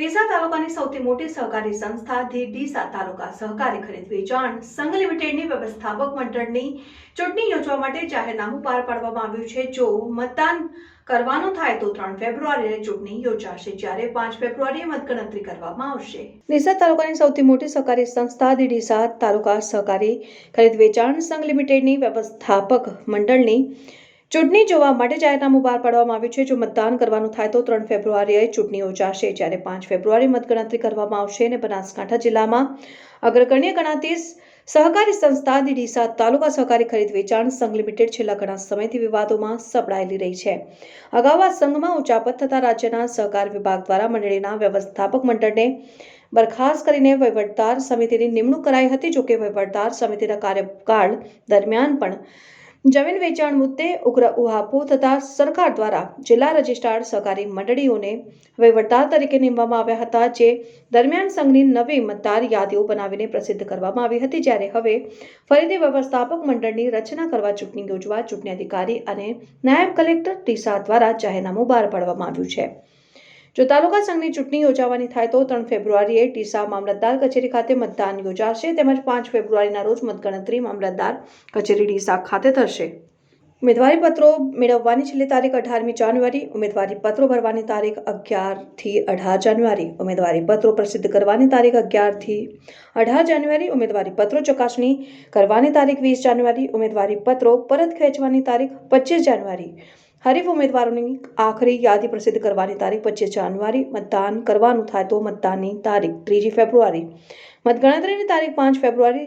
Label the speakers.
Speaker 1: ડીસા તાલુકાની સૌથી મોટી સહકારી સંસ્થા ધી ડીસા તાલુકા સહકારી ખરીદ વેચાણ સંઘ લિમિટેડની વ્યવસ્થાપક મંડળની ચૂંટણી યોજવા માટે જાહેરનામું પાર પાડવામાં આવ્યું છે. જો મતદાન કરવાનું થાય તો ત્રણ ફેબ્રુઆરીએ ચૂંટણી યોજાશે, જ્યારે પાંચ ફેબ્રુઆરીએ મતગણતરી કરવામાં આવશે. ડીસા તાલુકાની સૌથી મોટી સહકારી સંસ્થા ડીસા તાલુકા સહકારી ખરીદ વેચાણ સંઘ લિમિટેડની વ્યવસ્થાપક મંડળની ચૂંટણી જોવા માટે જાહેરનામું બહાર પાડવામાં આવ્યું છે. જો મતદાન કરવાનું થાય તો ત્રણ ફેબ્રુઆરીએ ચૂંટણી યોજાશે જ્યારે પાંચ ફેબ્રુઆરી મતગણતરી કરવામાં આવશે અને બનાસકાંઠા જિલ્લામાં અગ્રગણ્ય ગણાતી સહકારી સંસ્થા દી ડીસા તાલુકા સહકારી ખરીદ વેચાણ સંઘ લિમિટેડ છેલ્લા ઘણા સમયથી વિવાદોમાં સપડાયેલી રહી છે. અગાઉ આ સંઘમાં ઉચાપત થતા રાજ્યના સહકાર વિભાગ દ્વારા મંડળીના વ્યવસ્થાપક મંડળને બરખાસ્ત કરીને વહીવટદાર સમિતિની નિમણૂક કરાઈ હતી. જોકે વહીવટદાર સમિતિના કાર્યકાળ દરમિયાન પણ જમીન વેચાણ મુદ્દે ઉગ્ર ઉહાપો થતા સરકાર દ્વારા જિલ્લા રજિસ્ટ્રાર સહકારી મંડળીઓને વહીવટદાર તરીકે નીમવામાં આવ્યા હતા, જે દરમિયાન સંઘની નવી મતદાર યાદીઓ બનાવીને પ્રસિદ્ધ કરવામાં આવી હતી. જ્યારે હવે ફરીથી વ્યવસ્થાપક મંડળની રચના કરવા ચૂંટણી યોજવા ચૂંટણી અધિકારી અને નાયબ કલેક્ટર ટીસા દ્વારા જાહેરનામું બહાર પાડવામાં આવ્યું છે. જો તાલુકા સંઘની ચૂંટણી યોજાવાની થાય તો ત્રણ ફેબ્રુઆરીએ ડીસા મામલતદાર કચેરી ખાતે મતદાન યોજાશે તેમજ પાંચ ફેબ્રુઆરીના રોજ મતગણતરી મામલતદાર કચેરી ડીસા ખાતે થશે. ઉમેદવારી પત્રો મેળવવાની છેલ્લી તારીખ અઢારમી જાન્યુઆરી ઉમેદવારી પત્રો ભરવાની તારીખ અગિયારથી અઢાર જાન્યુઆરી ઉમેદવારી પત્રો પ્રસિદ્ધ કરવાની તારીખ અગિયારથી અઢાર જાન્યુઆરી ઉમેદવારી પત્રો ચકાસણી કરવાની તારીખ વીસ જાન્યુઆરી ઉમેદવારી પત્રો પરત ખેંચવાની તારીખ પચીસ જાન્યુઆરી હરીફ ઉમેદવારોની આખરી યાદી પ્રસિદ્ધ કરવાની તારીખ પચીસ જાન્યુઆરી, મતદાન કરવાનું થાય તો મતદાનની તારીખ ત્રીજી ફેબ્રુઆરી. મતગણતરીની તારીખ પાંચ ફેબ્રુઆરી